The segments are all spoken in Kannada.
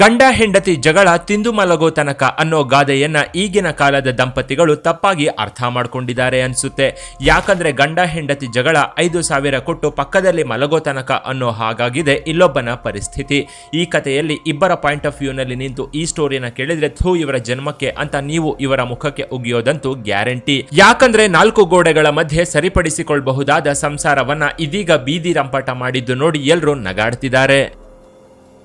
ಗಂಡ ಹೆಂಡತಿ ಜಗಳ ತಿಂದು ಮಲಗೋ ತನಕ ಅನ್ನೋ ಗಾದೆಯನ್ನ ಈಗಿನ ಕಾಲದ ದಂಪತಿಗಳು ತಪ್ಪಾಗಿ ಅರ್ಥ ಮಾಡ್ಕೊಂಡಿದ್ದಾರೆ ಅನ್ಸುತ್ತೆ. ಯಾಕಂದ್ರೆ ಗಂಡ ಹೆಂಡತಿ ಜಗಳ ಐದು ಸಾವಿರ ಕೊಟ್ಟು ಪಕ್ಕದಲ್ಲಿ ಮಲಗೋ ತನಕ ಅನ್ನೋ ಹಾಗಾಗಿದೆ ಇಲ್ಲೊಬ್ಬನ ಪರಿಸ್ಥಿತಿ. ಈ ಕಥೆಯಲ್ಲಿ ಇಬ್ಬರ ಪಾಯಿಂಟ್ ಆಫ್ ವ್ಯೂನಲ್ಲಿ ನಿಂತು ಈ ಸ್ಟೋರಿನ ಕೇಳಿದ್ರೆ ಥೂ ಇವರ ಜನ್ಮಕ್ಕೆ ಅಂತ ನೀವು ಇವರ ಮುಖಕ್ಕೆ ಉಗಿಯೋದಂತೂ ಗ್ಯಾರಂಟಿ. ಯಾಕಂದ್ರೆ ನಾಲ್ಕು ಗೋಡೆಗಳ ಮಧ್ಯೆ ಸರಿಪಡಿಸಿಕೊಳ್ಳಬಹುದಾದ ಸಂಸಾರವನ್ನ ಇದೀಗ ಬೀದಿ ರಂಪಾಟ ಮಾಡಿದ್ದು ನೋಡಿ ಎಲ್ಲರೂ ನಗಾಡ್ತಿದ್ದಾರೆ.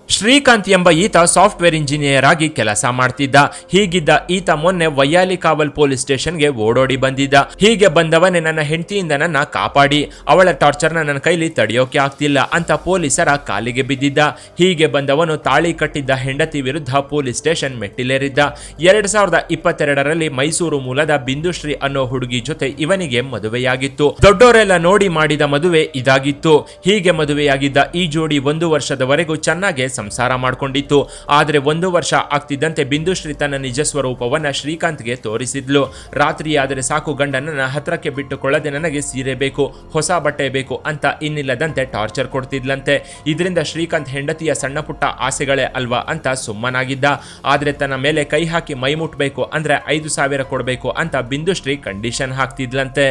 ಶ್ರೀಕಾಂತ್ ಎಂಬ ಈತ ಸಾಫ್ಟ್ವೇರ್ ಇಂಜಿನಿಯರ್ ಆಗಿ ಕೆಲಸ ಮಾಡ್ತಿದ್ದ. ಹೀಗಿದ್ದ ಈತ ಮೊನ್ನೆ ವಯ್ಯಾಲಿ ಕಾವಲ್ ಪೊಲೀಸ್ ಸ್ಟೇಷನ್ಗೆ ಓಡೋಡಿ ಬಂದಿದ್ದ. ಹೀಗೆ ಬಂದವನೇ ನನ್ನ ಹೆಂಡತಿಯಿಂದ ನನ್ನ ಕಾಪಾಡಿ. ಅವಳ ಟಾರ್ಚರ್ನ ನನ್ನ ಕೈಲಿ ತಡೆಯೋಕೆ ಆಗ್ತಿಲ್ಲ ಅಂತ ಪೊಲೀಸರ ಕಾಲಿಗೆ ಬಿದ್ದಿದ್ದ. ಹೀಗೆ ಬಂದವನು ತಾಳಿ ಕಟ್ಟಿದ್ದ ಹೆಂಡತಿ ವಿರುದ್ಧ ಪೊಲೀಸ್ ಸ್ಟೇಷನ್ ಮೆಟ್ಟಿಲೇರಿದ್ದ. ಎರಡ್ ಸಾವಿರದ ಇಪ್ಪತ್ತೆರಡರಲ್ಲಿ ಮೈಸೂರು ಮೂಲದ ಬಿಂದುಶ್ರೀ ಅನ್ನೋ ಹುಡುಗಿ ಜೊತೆ ಇವನಿಗೆ ಮದುವೆಯಾಗಿತ್ತು. ದೊಡ್ಡೋರೆಲ್ಲ ನೋಡಿ ಮಾಡಿದ ಮದುವೆ ಇದಾಗಿತ್ತು. ಹೀಗೆ ಮದುವೆಯಾಗಿದ್ದ ಈ ಜೋಡಿ ಒಂದು ವರ್ಷದವರೆಗೂ ಚೆನ್ನಾಗೆ ಸಂಸಾರ ಮಾಡಿಕೊಂಡಿತ್ತು. ಆದರೆ ಒಂದು ವರ್ಷ ಆಗ್ತಿದ್ದಂತೆ ಬಿಂದುಶ್ರೀ ತನ್ನ ನಿಜ ಸ್ವರೂಪವನ್ನು ಶ್ರೀಕಾಂತ್ಗೆ ತೋರಿಸಿದ್ಲು. ರಾತ್ರಿ ಆದರೆ ಸಾಕು ಗಂಡನನ್ನ ಹತ್ರಕ್ಕೆ ಬಿಟ್ಟುಕೊಳ್ಳದೆ ನನಗೆ ಸೀರೆ ಬೇಕು, ಹೊಸ ಬಟ್ಟೆ ಬೇಕು ಅಂತ ಇನ್ನಿಲ್ಲದಂತೆ ಟಾರ್ಚರ್ ಕೊಡ್ತಿದ್ಲಂತೆ. ಇದರಿಂದ ಶ್ರೀಕಾಂತ್ ಹೆಂಡತಿಯ ಸಣ್ಣ ಪುಟ್ಟ ಆಸೆಗಳೇ ಅಲ್ವಾ ಅಂತ ಸುಮ್ಮನಾಗಿದ್ದ. ಆದರೆ ತನ್ನ ಮೇಲೆ ಕೈ ಹಾಕಿ ಮೈ ಮುಟ್ಟಬೇಕು ಅಂದ್ರೆ ಐದು ಸಾವಿರ ಕೊಡಬೇಕು ಅಂತ ಬಿಂದುಶ್ರೀ ಕಂಡೀಷನ್ ಹಾಕ್ತಿದ್ಲಂತೆ.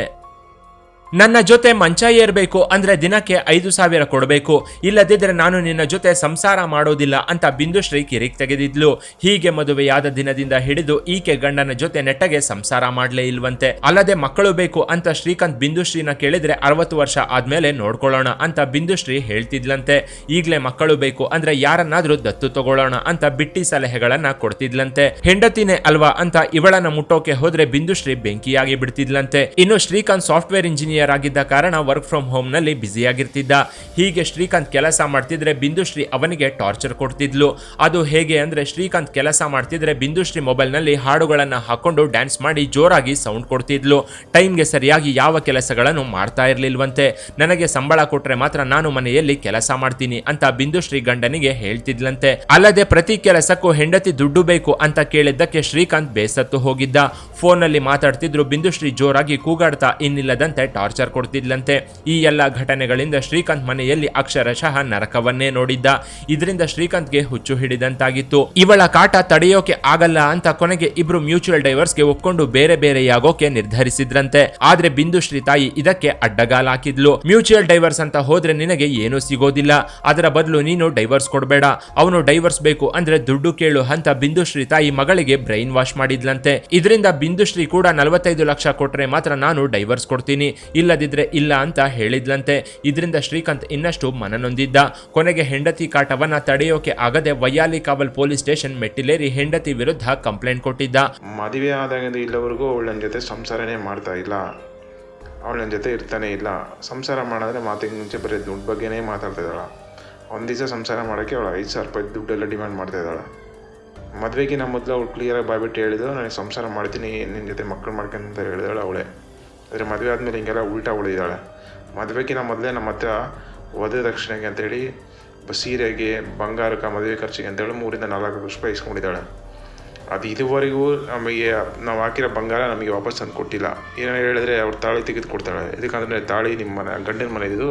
ನನ್ನ ಜೊತೆ ಮಂಚ ಏರ್ಬೇಕು ಅಂದ್ರೆ ದಿನಕ್ಕೆ ಐದು ಸಾವಿರ ಕೊಡಬೇಕು. ಇಲ್ಲದಿದ್ರೆ ನಾನು ನಿನ್ನ ಜೊತೆ ಸಂಸಾರ ಮಾಡೋದಿಲ್ಲ ಅಂತ ಬಿಂದುಶ್ರೀ ಕಿರಿಕ್ ತೆಗೆದಿದ್ಲು. ಹೀಗೆ ಮದುವೆಯಾದ ದಿನದಿಂದ ಹಿಡಿದು ಈಕೆ ಗಂಡನ ಜೊತೆ ನೆಟ್ಟಗೆ ಸಂಸಾರ ಮಾಡ್ಲೇ ಇಲ್ವಂತೆ. ಅಲ್ಲದೆ ಮಕ್ಕಳು ಬೇಕು ಅಂತ ಶ್ರೀಕಾಂತ್ ಬಿಂದುಶ್ರೀನ ಕೇಳಿದ್ರೆ ಅರವತ್ತು ವರ್ಷ ಆದ್ಮೇಲೆ ನೋಡ್ಕೊಳ್ಳೋಣ ಅಂತ ಬಿಂದುಶ್ರೀ ಹೇಳ್ತಿದ್ಲಂತೆ. ಈಗ್ಲೇ ಮಕ್ಕಳು ಬೇಕು ಅಂದ್ರೆ ಯಾರನ್ನಾದ್ರೂ ದತ್ತು ತಗೊಳ್ಳೋಣ ಅಂತ ಬಿಟ್ಟಿ ಸಲಹೆಗಳನ್ನ ಕೊಡ್ತಿದ್ಲಂತೆ. ಹೆಂಡತಿನೇ ಅಲ್ವಾ ಅಂತ ಇವಳನ್ನ ಮುಟ್ಟೋಕೆ ಹೋದ್ರೆ ಬಿಂದುಶ್ರೀ ಬೆಂಕಿಯಾಗಿ ಬಿಡ್ತಿದ್ಲಂತೆ. ಇನ್ನು ಶ್ರೀಕಾಂತ್ ಸಾಫ್ಟ್ವೇರ್ ಇಂಜಿನಿಯರ್ ಆಗಿದ್ದ ಕಾರಣ ವರ್ಕ್ ಫ್ರಮ್ ಹೋಮ್ನಲ್ಲಿ ಬ್ಯುಸಿಯಾಗಿರ್ತಿದ್ದ. ಹೀಗೆ ಶ್ರೀಕಾಂತ್ ಕೆಲಸ ಮಾಡ್ತಿದ್ರೆ ಬಿಂದುಶ್ರೀ ಅವನಿಗೆ ಟಾರ್ಚರ್ ಕೊಡ್ತಿದ್ಲು. ಅದು ಹೇಗೆ ಅಂದ್ರೆ ಶ್ರೀಕಾಂತ್ ಕೆಲಸ ಮಾಡ್ತಿದ್ರೆ ಬಿಂದುಶ್ರೀ ಮೊಬೈಲ್ನಲ್ಲಿ ಹಾಡುಗಳನ್ನ ಹಾಕೊಂಡು ಡ್ಯಾನ್ಸ್ ಮಾಡಿ ಜೋರಾಗಿ ಸೌಂಡ್ ಕೊಡ್ತಿದ್ಲು. ಟೈಮ್ಗೆ ಸರಿಯಾಗಿ ಯಾವ ಕೆಲಸಗಳನ್ನು ಮಾಡ್ತಾ ಇರಲಿಲ್ವಂತೆ. ನನಗೆ ಸಂಬಳ ಕೊಟ್ರೆ ಮಾತ್ರ ನಾನು ಮನೆಯಲ್ಲಿ ಕೆಲಸ ಮಾಡ್ತೀನಿ ಅಂತ ಬಿಂದುಶ್ರೀ ಗಂಡನಿಗೆ ಹೇಳ್ತಿದ್ಲಂತೆ. ಅಲ್ಲದೆ ಪ್ರತಿ ಕೆಲಸಕ್ಕೂ ಹೆಂಡತಿ ದುಡ್ಡು ಬೇಕು ಅಂತ ಕೇಳಿದ್ದಕ್ಕೆ ಶ್ರೀಕಾಂತ್ ಬೇಸತ್ತು ಹೋಗಿದ್ದ. ಫೋನಲ್ಲಿ ಮಾತಾಡ್ತಿದ್ರು ಬಿಂದುಶ್ರೀ ಜೋರಾಗಿ ಕೂಗಾಡ್ತಾ ಇನ್ನಿಲ್ಲದಂತೆ ಟಾರ್ಚರ್ ಕೊಡ್ತಿದ್ಲಂತೆ. ಈ ಎಲ್ಲ ಘಟನೆಗಳಿಂದ ಶ್ರೀಕಾಂತ್ ಮನೆಯಲ್ಲಿ ಅಕ್ಷರಶಃ ನರಕವನ್ನೇ ನೋಡಿದ್ದ. ಇದರಿಂದ ಶ್ರೀಕಾಂತ್ಗೆ ಹುಚ್ಚು ಹಿಡಿದಂತಾಗಿತ್ತು. ಇವಳ ಕಾಟ ತಡೆಯೋಕೆ ಆಗಲ್ಲ ಅಂತ ಕೊನೆಗೆ ಇಬ್ರು ಮ್ಯೂಚುವಲ್ ಡೈವರ್ಸ್ಗೆ ಒಪ್ಕೊಂಡು ಬೇರೆ ಬೇರೆಯಾಗೋಕೆ ನಿರ್ಧರಿಸಿದ್ರಂತೆ. ಆದ್ರೆ ಬಿಂದು ಶ್ರೀ ತಾಯಿ ಇದಕ್ಕೆ ಅಡ್ಡಗಾಲ ಹಾಕಿದ್ಲು. ಮ್ಯೂಚುವಲ್ ಡೈವರ್ಸ್ ಅಂತ ಹೋದ್ರೆ ನಿನಗೆ ಏನೂ ಸಿಗೋದಿಲ್ಲ. ಅದರ ಬದಲು ನೀನು ಡೈವರ್ಸ್ ಕೊಡಬೇಡ. ಅವನು ಡೈವರ್ಸ್ ಬೇಕು ಅಂದ್ರೆ ದುಡ್ಡು ಕೇಳು ಅಂತ ಬಿಂದುಶ್ರೀ ತಾಯಿ ಮಗಳಿಗೆ ಬ್ರೈನ್ ವಾಶ್ ಮಾಡಿದ್ಲಂತೆ. ಇದರಿಂದ ಬಿಂದುಶ್ರೀ ಕೂಡ ನಲವತ್ತೈದು ಲಕ್ಷ ಕೊಟ್ರೆ ಮಾತ್ರ ನಾನು ಡೈವರ್ಸ್ ಕೊಡ್ತೀನಿ. ಇಲ್ಲದಿದ್ರೆ ಇಲ್ಲ ಅಂತ ಹೇಳಿದ್ಲಂತೆ. ಇದರಿಂದ ಶ್ರೀಕಾಂತ್ ಇನ್ನಷ್ಟು ಮನನೊಂದಿದ್ದ. ಕೊನೆಗೆ ಹೆಂಡತಿ ಕಾಟವನ್ನ ತಡೆಯೋಕೆ ಆಗದೆ ವಯ್ಯಾಲಿ ಕಾವಲ್ ಪೊಲೀಸ್ ಸ್ಟೇಷನ್ ಮೆಟ್ಟಿಲೇರಿ ಹೆಂಡತಿ ವಿರುದ್ಧ ಕಂಪ್ಲೇಂಟ್ ಕೊಟ್ಟಿದ್ದ. ಮದುವೆ ಆದಾಗಿಂದ ಇಲ್ಲವರೆಗೂ ಅವಳನ್ನ ಜೊತೆ ಸಂಸಾರನೇ ಮಾಡ್ತಾ ಇಲ್ಲ. ಅವಳನ್ನ ಜೊತೆ ಇರ್ತಾನೆ ಇಲ್ಲ. ಸಂಸಾರ ಮಾಡಿದ್ರೆ ಮಾತಿಗೆ ಮುಂಚೆ ಬರೀ ದುಡ್ಡು ಬಗ್ಗೆನೇ ಮಾತಾಡ್ತಾ ಇದ್ದಾಳ. ಒಂದು ದಿವಸ ಸಂಸಾರ ಮಾಡೋಕ್ಕೆ ಅವಳು ಐದು ಸಾವಿರ ರೂಪಾಯಿ ದುಡ್ಡೆಲ್ಲ ಡಿಮ್ಯಾಂಡ್ ಮಾಡ್ತಾ ಇದ್ದಾಳೆ. ಮದುವೆಗಿನ ಮೊದಲು ಅವಳು ಕ್ಲಿಯರಾಗಿ ಬಾಯ್ಬಿಟ್ಟು ಹೇಳಿದ್ರು ನನಗೆ ಸಂಸಾರ ಮಾಡ್ತೀನಿ ನಿನ್ನ ಜೊತೆ ಮಕ್ಕಳು ಮಾಡ್ಕೊಂತ ಹೇಳಿದಾಳೆ ಅವಳೇ. ಆದರೆ ಮದುವೆ ಆದಮೇಲೆ ಹಿಂಗೆಲ್ಲ ಉಲ್ಟಾ ಉಳಿದಾಳೆ. ಮದುವೆಗಿನ ಮೊದಲೇ ನಮ್ಮ ಹತ್ರ ವಧು ರಕ್ಷಣೆಗೆ ಅಂತೇಳಿ ಸೀರೆಗೆ ಬಂಗಾರಕ್ಕೆ ಮದುವೆ ಖರ್ಚಿಗೆ ಅಂತೇಳಿ ಮೂರಿಂದ ನಾಲ್ಕು ಲಕ್ಷ ರೂಪಾಯಿ ಇಸ್ಕೊಂಡಿದ್ದಾಳೆ. ಅದು ಇದುವರೆಗೂ ನಮಗೆ ನಾವು ಹಾಕಿರೋ ಬಂಗಾರ ನಮಗೆ ವಾಪಸ್ ತಂದು ಕೊಟ್ಟಿಲ್ಲ. ಏನೋ ಹೇಳಿದ್ರೆ ಅವ್ರು ತಾಳಿ ತೆಗೆದು ಕೊಡ್ತಾಳೆ ಇದಕ್ಕಂದ್ರೆ ತಾಳಿ ನಿಮ್ಮ ಮನೆ ಗಂಡನ ಮನೆದು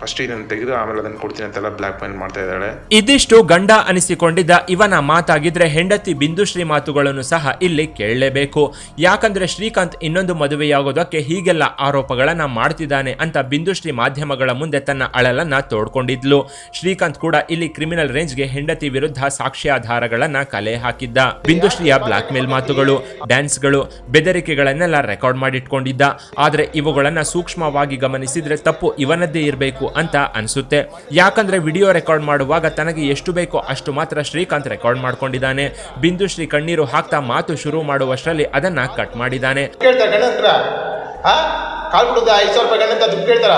ಫಸ್ಟ್ ಇದನ್ನು ತೆಗೆದು ಆಮೇಲೆ ಅದನ್ನು ಕೊಡ್ತೀನಿ ಅಂತೆಲ್ಲ ಬ್ಲ್ಯಾಕ್ ಮೇಲ್ ಮಾಡ್ತಾ ಇದ್ದಾಳೆ. ಇದಿಷ್ಟು ಗಂಡ ಅನಿಸಿಕೊಂಡಿದ್ದ ಇವನ ಮಾತಾಗಿದ್ರೆ ಹೆಂಡತಿ ಬಿಂದುಶ್ರೀ ಮಾತುಗಳನ್ನು ಸಹ ಇಲ್ಲಿ ಕೇಳಲೇಬೇಕು. ಯಾಕಂದ್ರೆ ಶ್ರೀಕಾಂತ್ ಇನ್ನೊಂದು ಮದುವೆಯಾಗೋದಕ್ಕೆ ಹೀಗೆಲ್ಲ ಆರೋಪಗಳನ್ನ ಮಾಡ್ತಿದ್ದಾನೆ ಅಂತ ಬಿಂದುಶ್ರೀ ಮಾಧ್ಯಮಗಳ ಮುಂದೆ ತನ್ನ ಅಳಲನ್ನ ತೋಡ್ಕೊಂಡಿದ್ಲು. ಶ್ರೀಕಾಂತ್ ಕೂಡ ಇಲ್ಲಿ ಕ್ರಿಮಿನಲ್ ರೇಂಜ್ಗೆ ಹೆಂಡತಿ ವಿರುದ್ಧ ಸಾಕ್ಷ್ಯಾಧಾರಗಳನ್ನ ಕಲೆ ಹಾಕಿದ್ದ. ಬಿಂದುಶ್ರೀಯ ಬ್ಲಾಕ್ ಮೇಲ್ ಮಾತುಗಳು, ಡ್ಯಾನ್ಸ್ಗಳು, ಬೆದರಿಕೆಗಳನ್ನೆಲ್ಲ ರೆಕಾರ್ಡ್ ಮಾಡಿಟ್ಕೊಂಡಿದ್ದ. ಆದ್ರೆ ಇವುಗಳನ್ನ ಸೂಕ್ಷ್ಮವಾಗಿ ಗಮನಿಸಿದ್ರೆ ತಪ್ಪು ಇವನದ್ದೇ ಇರಬೇಕು ಅಂತ ಅನ್ಸುತ್ತೆ. ಯಾಕಂದರೆ ವಿಡಿಯೋ ರೆಕಾರ್ಡ್ ಮಾಡುವಾಗ ತನಗೆ ಎಷ್ಟು ಬೇಕೋ ಅಷ್ಟು ಮಾತ್ರ ಶ್ರೀಕಾಂತ್ ರೆಕಾರ್ಡ್ ಮಾಡ್ಕೊಂಡಿದ್ದಾನೆ. ಬಿಂದುಶ್ರೀ ಕಣ್ಣೀರು ಹಾಕ್ತಾ ಮಾತು ಶುರು ಮಾಡುವಷ್ಟರಲ್ಲಿ ಅದನ್ನ ಕಟ್ ಮಾಡಿದ್ದಾನೆ. ಕೇಳ್ತಾರೆ ಹಾ? ಕಾಲ್ ಐದು ಸಾವಿರ ರೂಪಾಯಿ ಗಂಡನ ದುಡ್ಡು ಕೇಳ್ತಾರ?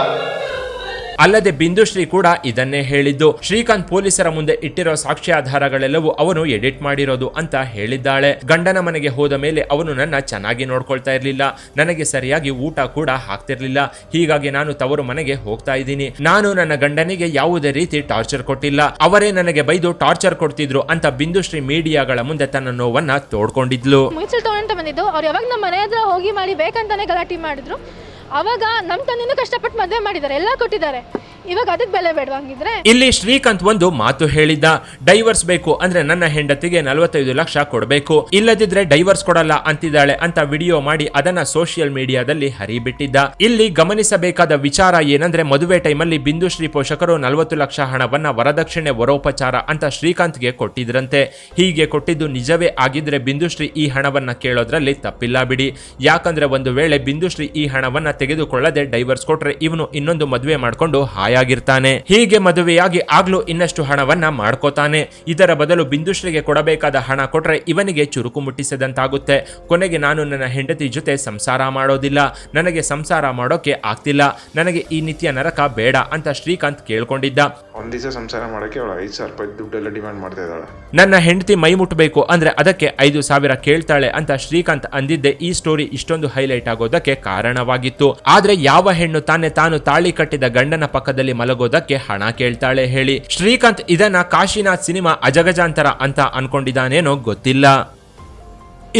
ಅಲ್ಲದೆ ಬಿಂದುಶ್ರೀ ಕೂಡ ಇದನ್ನೇ ಹೇಳಿದ್ದು. ಶ್ರೀಕಾಂತ್ ಪೊಲೀಸರ ಮುಂದೆ ಇಟ್ಟಿರೋ ಸಾಕ್ಷ್ಯಾಧಾರಗಳೆಲ್ಲವೂ ಅವನು ಎಡಿಟ್ ಮಾಡಿರೋದು ಅಂತ ಹೇಳಿದ್ದಾಳೆ. ಗಂಡನ ಮನೆಗೆ ಹೋದ ಮೇಲೆ ಅವನು ನನ್ನ ಚೆನ್ನಾಗಿ ನೋಡ್ಕೊಳ್ತಾ ಇರಲಿಲ್ಲ. ನನಗೆ ಸರಿಯಾಗಿ ಊಟ ಕೂಡ ಹಾಕ್ತಿರ್ಲಿಲ್ಲ. ಹೀಗಾಗಿ ನಾನು ತವರು ಮನೆಗೆ ಹೋಗ್ತಾ ಇದ್ದೀನಿ. ನಾನು ನನ್ನ ಗಂಡನಿಗೆ ಯಾವುದೇ ರೀತಿ ಟಾರ್ಚರ್ ಕೊಟ್ಟಿಲ್ಲ. ಅವರೇ ನನಗೆ ಬೈದು ಟಾರ್ಚರ್ ಕೊಡ್ತಿದ್ರು ಅಂತ ಬಿಂದುಶ್ರೀ ಮೀಡಿಯಾಗಳ ಮುಂದೆ ತನ್ನ ನೋವನ್ನ ತೋಡ್ಕೊಂಡಿದ್ಲು. ತಗೊಂತ ಬಂದಿದ್ದು. ಅವ್ರು ಯಾವಾಗ ನಮ್ಮ ಮನೆ ಹತ್ರ ಹೋಗಿ ಮಾಡಿ ಬೇಕಂತಾನೆ ಗಲಾಟೆ ಮಾಡಿದ್ರು. ಅವಾಗ ನಮ್ಮ ತಂದೆನೂ ಕಷ್ಟಪಟ್ಟು ಮದುವೆ ಮಾಡಿದ್ದಾರೆ ಎಲ್ಲ ಕೊಟ್ಟಿದ್ದಾರೆ. ಇವಾಗ ಅದಕ್ಕೆ ಬೆಲೆ ಇಲ್ಲಿ ಶ್ರೀಕಾಂತ್ ಒಂದು ಮಾತು ಹೇಳಿದ್ದ ಡೈವರ್ಸ್ ಬೇಕು ಅಂದ್ರೆ ನನ್ನ ಹೆಂಡತಿಗೆ ನಲವತ್ತೈದು ಲಕ್ಷ ಕೊಡಬೇಕು. ಇಲ್ಲದಿದ್ರೆ ಡೈವರ್ಸ್ ಕೊಡಲ್ಲ ಅಂತಿದ್ದಾಳೆ ಅಂತ ವಿಡಿಯೋ ಮಾಡಿ ಅದನ್ನ ಸೋಷಿಯಲ್ ಮೀಡಿಯಾದಲ್ಲಿ ಹರಿಬಿಟ್ಟಿದ್ದ. ಇಲ್ಲಿ ಗಮನಿಸಬೇಕಾದ ವಿಚಾರ ಏನಂದ್ರೆ, ಮದುವೆ ಟೈಮಲ್ಲಿ ಬಿಂದುಶ್ರೀ ಪೋಷಕರು ನಲವತ್ತು ಲಕ್ಷ ಹಣವನ್ನ ವರದಕ್ಷಿಣೆ ವರೋಪಚಾರ ಅಂತ ಶ್ರೀಕಾಂತ್ಗೆ ಕೊಟ್ಟಿದ್ರಂತೆ. ಹೀಗೆ ಕೊಟ್ಟಿದ್ದು ನಿಜವೇ ಆಗಿದ್ರೆ ಬಿಂದುಶ್ರೀ ಈ ಹಣವನ್ನ ಕೇಳೋದ್ರಲ್ಲಿ ತಪ್ಪಿಲ್ಲ ಬಿಡಿ. ಯಾಕಂದ್ರೆ ಒಂದು ವೇಳೆ ಬಿಂದುಶ್ರೀ ಈ ಹಣವನ್ನ ತೆಗೆದುಕೊಳ್ಳದೆ ಡೈವರ್ಸ್ ಕೊಟ್ರೆ ಇವನು ಇನ್ನೊಂದು ಮದುವೆ ಮಾಡ್ಕೊಂಡು ಹಾಯಾಗಿರ್ತಾನೆ ಹೀಗೆ ಮದುವೆಯಾಗಿ ಆಗ್ಲೂ ಇನ್ನಷ್ಟು ಹಣವನ್ನ ಮಾಡ್ಕೋತಾನೆ. ಇದರ ಬದಲು ಬಿಂದುಶ್ರೀಗೆ ಕೊಡಬೇಕಾದ ಹಣ ಕೊಟ್ರೆ ಇವನಿಗೆ ಚುರುಕು ಮುಟ್ಟಿಸದಂತಾಗುತ್ತೆ. ಕೊನೆಗೆ ನಾನು ನನ್ನ ಹೆಂಡತಿ ಜೊತೆ ಸಂಸಾರ ಮಾಡೋದಿಲ್ಲ. ನನಗೆ ಸಂಸಾರ ಮಾಡೋಕೆ ಆಗ್ತಿಲ್ಲ. ನನಗೆ ಈ ನಿತ್ಯ ನರಕ ಬೇಡ ಅಂತ ಶ್ರೀಕಾಂತ್ ಕೇಳ್ಕೊಂಡಿದ್ದ. ಒಂದು ಸಂಸಾರ ಮಾಡಕ್ಕೆ ಅವಳು ಐದು ರೂಪಾಯಿ ದುಡ್ಡೆಲ್ಲ ಡಿಮ್ಯಾಂಡ್ ಮಾಡ್ತಾ ಇದ್ದಾಳೆ. ನನ್ನ ಹೆಂಡತಿ ಮೈ ಮುಟ್ಟಬೇಕು ಅಂದ್ರೆ ಅದಕ್ಕೆ ಐದು ಸಾವಿರ ಕೇಳ್ತಾಳೆ ಅಂತ ಶ್ರೀಕಾಂತ್ ಅಂದಿದ್ದೆ. ಈ ಸ್ಟೋರಿ ಇಷ್ಟೊಂದು ಹೈಲೈಟ್ ಆಗೋದಕ್ಕೆ ಕಾರಣವಾಗಿತ್ತು. ಆದ್ರೆ ಯಾವ ಹೆಣ್ಣು ತಾನೇ ತಾನು ತಾಳಿ ಕಟ್ಟಿದ ಗಂಡನ ಪಕ್ಕದಲ್ಲಿ ಮಲಗೋದಕ್ಕೆ ಹಣ ಕೇಳ್ತಾಳೆ ಹೇಳಿ. ಶ್ರೀಕಾಂತ್ ಇದನ್ನ ಕಾಶಿನಾಥ್ ಸಿನಿಮಾ ಅಜಗಜಾಂತರ ಅಂತ ಅನ್ಕೊಂಡಿದ್ದಾನೇನೋ ಗೊತ್ತಿಲ್ಲ.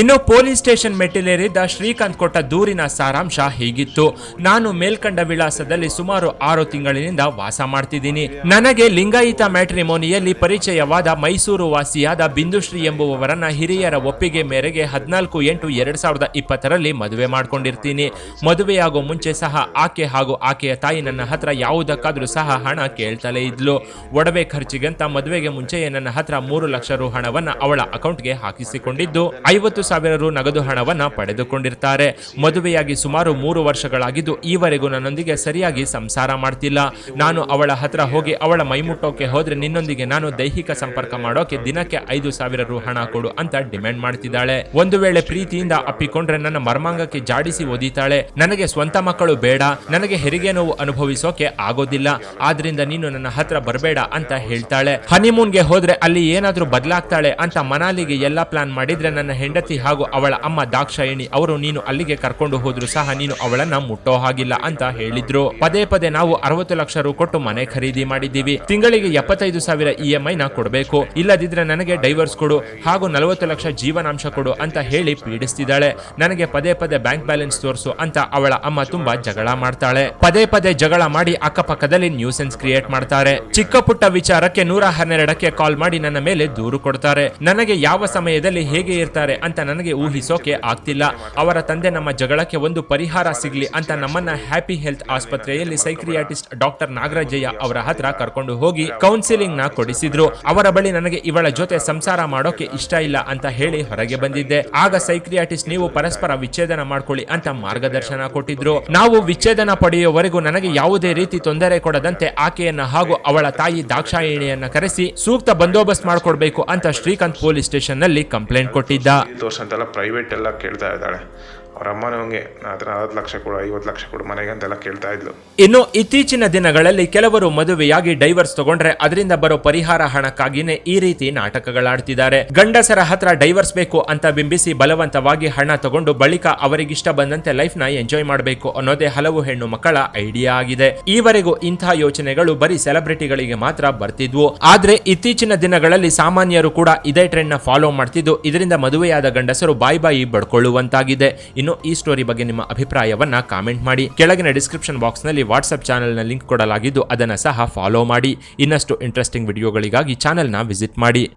ಇನ್ನು ಪೊಲೀಸ್ ಸ್ಟೇಷನ್ ಮೆಟ್ಟಿಲೇರಿದ್ದ ಶ್ರೀಕಾಂತ್ ಕೊಟ್ಟ ದೂರಿನ ಸಾರಾಂಶ ಹೀಗಿತ್ತು. ನಾನು ಮೇಲ್ಕಂಡ ವಿಳಾಸದಲ್ಲಿ ಸುಮಾರು ಆರು ತಿಂಗಳಿನಿಂದ ವಾಸ ಮಾಡ್ತಿದ್ದೀನಿ. ನನಗೆ ಲಿಂಗಾಯಿತ ಮ್ಯಾಟ್ರಿಮೋನಿಯಲ್ಲಿ ಪರಿಚಯವಾದ ಮೈಸೂರು ವಾಸಿಯಾದ ಬಿಂದುಶ್ರೀ ಎಂಬುವವರನ್ನ ಹಿರಿಯರ ಒಪ್ಪಿಗೆ ಮೇರೆಗೆ ಹದಿನಾಲ್ಕು ಎಂಟು ಎರಡ್ ಸಾವಿರದ ಇಪ್ಪತ್ತರಲ್ಲಿ ಮದುವೆ ಮಾಡ್ಕೊಂಡಿರ್ತೀನಿ. ಮದುವೆಯಾಗೋ ಮುಂಚೆ ಸಹ ಆಕೆ ಹಾಗೂ ಆಕೆಯ ತಾಯಿ ನನ್ನ ಹತ್ರ ಯಾವುದಕ್ಕಾದ್ರೂ ಸಹ ಹಣ ಕೇಳ್ತಲೇ ಇದ್ಲು. ಒಡವೆ ಖರ್ಚಿಗಂತ ಮದುವೆಗೆ ಮುಂಚೆಯೇ ನನ್ನ ಹತ್ರ ಮೂರು ಲಕ್ಷ ರು ಹಣವನ್ನ ಅವಳ ಅಕೌಂಟ್ಗೆ ಹಾಕಿಸಿಕೊಂಡಿದ್ದು. ಐವತ್ತು ಸಾವಿರ ರು ನಗದು ಹಣವನ್ನು ಪಡೆದುಕೊಂಡಿರ್ತಾರೆ. ಮದುವೆಯಾಗಿ ಸುಮಾರು ಮೂರು ವರ್ಷಗಳಾಗಿದ್ದು ಈವರೆಗೂ ನನ್ನೊಂದಿಗೆ ಸರಿಯಾಗಿ ಸಂಸಾರ ಮಾಡ್ತಿಲ್ಲ. ನಾನು ಅವಳ ಹತ್ರ ಹೋಗಿ ಅವಳ ಮೈಮುಟ್ಟೋಕೆ ಹೋದ್ರೆ ನಿನ್ನೊಂದಿಗೆ ನಾನು ದೈಹಿಕ ಸಂಪರ್ಕ ಮಾಡೋಕೆ ದಿನಕ್ಕೆ ಐದು ಸಾವಿರ ರು ಹಣ ಕೊಡು ಅಂತ ಡಿಮ್ಯಾಂಡ್ ಮಾಡ್ತಿದ್ದಾಳೆ. ಒಂದು ವೇಳೆ ಪ್ರೀತಿಯಿಂದ ಅಪ್ಪಿಕೊಂಡ್ರೆ ನನ್ನ ಮರ್ಮಾಂಗಕ್ಕೆ ಜಾಡಿಸಿ ಓದಿತಾಳೆ ನನಗೆ ಸ್ವಂತ ಮಕ್ಕಳು ಬೇಡ. ನನಗೆ ಹೆರಿಗೆ ನೋವು ಅನುಭವಿಸೋಕೆ ಆಗೋದಿಲ್ಲ. ಆದ್ರಿಂದ ನೀನು ನನ್ನ ಹತ್ರ ಬರಬೇಡ ಅಂತ ಹೇಳ್ತಾಳೆ. ಹನಿಮೂನ್ಗೆ ಹೋದ್ರೆ ಅಲ್ಲಿ ಏನಾದ್ರೂ ಬದಲಾಗ್ತಾಳೆ ಅಂತ ಮನಾಲಿಗೆ ಎಲ್ಲಾ ಪ್ಲಾನ್ ಮಾಡಿದ್ರೆ ನನ್ನ ಹೆಂಡತಿ ಹಾಗೂ ಅವಳ ಅಮ್ಮ ದಾಕ್ಷಾಯಿಣಿ, ಅವರು ನೀನು ಅಲ್ಲಿಗೆ ಕರ್ಕೊಂಡು ಹೋದ್ರು ಸಹ ನೀನು ಅವಳನ್ನ ಮುಟ್ಟೋ ಹಾಗಿಲ್ಲ ಅಂತ ಹೇಳಿದ್ರು. ಪದೇ ಪದೇ ನಾವು ಅರವತ್ತು ಲಕ್ಷ ರು ಕೊಟ್ಟು ಮನೆ ಖರೀದಿ ಮಾಡಿದ್ದೀವಿ. ತಿಂಗಳಿಗೆ ಎಪ್ಪತ್ತೈದು ಸಾವಿರ ಇ ಎಂ ಐ ನ ಕೊಡಬೇಕು. ಇಲ್ಲದಿದ್ರೆ ನನಗೆ ಡೈವರ್ಸ್ ಕೊಡು ಹಾಗೂ ನಲವತ್ತು ಲಕ್ಷ ಜೀವನಾಂಶ ಕೊಡು ಅಂತ ಹೇಳಿ ಪೀಡಿಸ್ತಿದ್ದಾಳೆ. ನನಗೆ ಪದೇ ಪದೇ ಬ್ಯಾಂಕ್ ಬ್ಯಾಲೆನ್ಸ್ ತೋರಿಸು ಅಂತ ಅವಳ ಅಮ್ಮ ತುಂಬಾ ಜಗಳ ಮಾಡ್ತಾಳೆ. ಪದೇ ಪದೇ ಜಗಳ ಮಾಡಿ ಅಕ್ಕಪಕ್ಕದಲ್ಲಿ ನ್ಯೂಸೆನ್ಸ್ ಕ್ರಿಯೇಟ್ ಮಾಡ್ತಾರೆ. ಚಿಕ್ಕ ಪುಟ್ಟ ವಿಚಾರಕ್ಕೆ ನೂರ ಹನ್ನೆರಡಕ್ಕೆ ಕಾಲ್ ಮಾಡಿ ನನ್ನ ಮೇಲೆ ದೂರು ಕೊಡ್ತಾರೆ. ನನಗೆ ಯಾವ ಸಮಯದಲ್ಲಿ ಹೇಗೆ ಇರ್ತಾರೆ ಅಂತ ನನಗೆ ಊಹಿಸೋಕೆ ಆಗ್ತಿಲ್ಲ. ಅವರ ತಂದೆ ನಮ್ಮ ಜಗಳಕ್ಕೆ ಒಂದು ಪರಿಹಾರ ಸಿಗ್ಲಿ ಅಂತ ನಮ್ಮನ್ನ ಹ್ಯಾಪಿ ಹೆಲ್ತ್ ಆಸ್ಪತ್ರೆಯಲ್ಲಿ ಸೈಕ್ರಿಯಾಟಿಸ್ಟ್ ಡಾಕ್ಟರ್ ನಾಗರಾಜಯ್ಯ ಅವರ ಹತ್ರ ಕರ್ಕೊಂಡು ಹೋಗಿ ಕೌನ್ಸಿಲಿಂಗ್ನ ಕೊಡಿಸಿದ್ರು. ಅವರ ಬಳಿ ನನಗೆ ಇವಳ ಜೊತೆ ಸಂಸಾರ ಮಾಡೋಕೆ ಇಷ್ಟ ಇಲ್ಲ ಅಂತ ಹೇಳಿ ಹೊರಗೆ ಬಂದಿದ್ದೆ. ಆಗ ಸೈಕ್ರಿಯಾಟಿಸ್ಟ್, ನೀವು ಪರಸ್ಪರ ವಿಚ್ಛೇದನ ಮಾಡ್ಕೊಳ್ಳಿ ಅಂತ ಮಾರ್ಗದರ್ಶನ ಕೊಟ್ಟಿದ್ರು. ನಾವು ವಿಚ್ಛೇದನ ಪಡೆಯುವವರೆಗೂ ನನಗೆ ಯಾವುದೇ ರೀತಿ ತೊಂದರೆ ಕೊಡದಂತೆ ಆಕೆಯನ್ನ ಹಾಗೂ ಅವಳ ತಾಯಿ ದಾಕ್ಷಾಯಿಣಿಯನ್ನ ಕರೆಸಿ ಸೂಕ್ತ ಬಂದೋಬಸ್ತ್ ಮಾಡ್ಕೊಡ್ಬೇಕು ಅಂತ ಶ್ರೀಕಾಂತ್ ಪೊಲೀಸ್ ಸ್ಟೇಷನ್ನಲ್ಲಿ ಕಂಪ್ಲೇಂಟ್ ಕೊಟ್ಟಿದ್ದ. ತೋರ್ಸಂತೆಲ್ಲ ಪ್ರೈವೇಟ್ ಎಲ್ಲ ಕೇಳ್ತಾ ಇದ್ದಾಳೆ. ಹತ್ರ ಲಕ್ಷ ಲಕ್ಷ ಕೊಡು ಮನೆಗೆ ಅಂತೆಲ್ಲ ಕೇಳ್ತಾ ಇದ್ಲು. ಇನ್ನು ಇತ್ತೀಚಿನ ದಿನಗಳಲ್ಲಿ ಕೆಲವರು ಮದುವೆಯಾಗಿ ಡೈವರ್ಸ್ ತಗೊಂಡ್ರೆ ಅದರಿಂದ ಬರೋ ಪರಿಹಾರ ಹಣಕ್ಕಾಗಿನೇ ಈ ರೀತಿ ನಾಟಕಗಳಾಡ್ತಿದ್ದಾರೆ. ಗಂಡಸರ ಹತ್ರ ಡೈವರ್ಸ್ ಬೇಕು ಅಂತ ಬಿಂಬಿಸಿ ಬಲವಂತವಾಗಿ ಹಣ ತಗೊಂಡು ಬಳಿಕ ಅವರಿಗಿಷ್ಟ ಬಂದಂತೆ ಲೈಫ್ನ ಎಂಜಾಯ್ ಮಾಡಬೇಕು ಅನ್ನೋದೇ ಹಲವು ಹೆಣ್ಣು ಮಕ್ಕಳ ಐಡಿಯಾ ಆಗಿದೆ. ಈವರೆಗೂ ಇಂತಹ ಯೋಚನೆಗಳು ಬರೀ ಸೆಲೆಬ್ರಿಟಿಗಳಿಗೆ ಮಾತ್ರ ಬರ್ತಿದ್ವು. ಆದ್ರೆ ಇತ್ತೀಚಿನ ದಿನಗಳಲ್ಲಿ ಸಾಮಾನ್ಯರು ಕೂಡ ಇದೇ ಟ್ರೆಂಡ್ನ ಫಾಲೋ ಮಾಡ್ತಿದ್ದು. ಇದರಿಂದ ಮದುವೆಯಾದ ಗಂಡಸರು ಬಾಯಿ ಬಾಯಿ ಬಡ್ಕೊಳ್ಳುವಂತಾಗಿದೆ. ಇನ್ನು ಈ ಸ್ಟೋರಿ ಬಗ್ಗೆ ನಿಮ್ಮ ಅಭಿಪ್ರಾಯವನ್ನ ಕಾಮೆಂಟ್ ಮಾಡಿ. ಕೆಳಗಿನ ಡಿಸ್ಕ್ರಿಪ್ಷನ್ ಬಾಕ್ಸ್ನಲ್ಲಿ ವಾಟ್ಸ್ಆಪ್ ಚಾನೆಲ್ನ ಲಿಂಕ್ ಕೊಡಲಾಗಿದ್ದು ಅದನ್ನು ಸಹ ಫಾಲೋ ಮಾಡಿ. ಇನ್ನಷ್ಟು ಇಂಟ್ರೆಸ್ಟಿಂಗ್ ವಿಡಿಯೋಗಳಿಗಾಗಿ ಚಾನೆಲ್ನ ವಿಸಿಟ್ ಮಾಡಿ.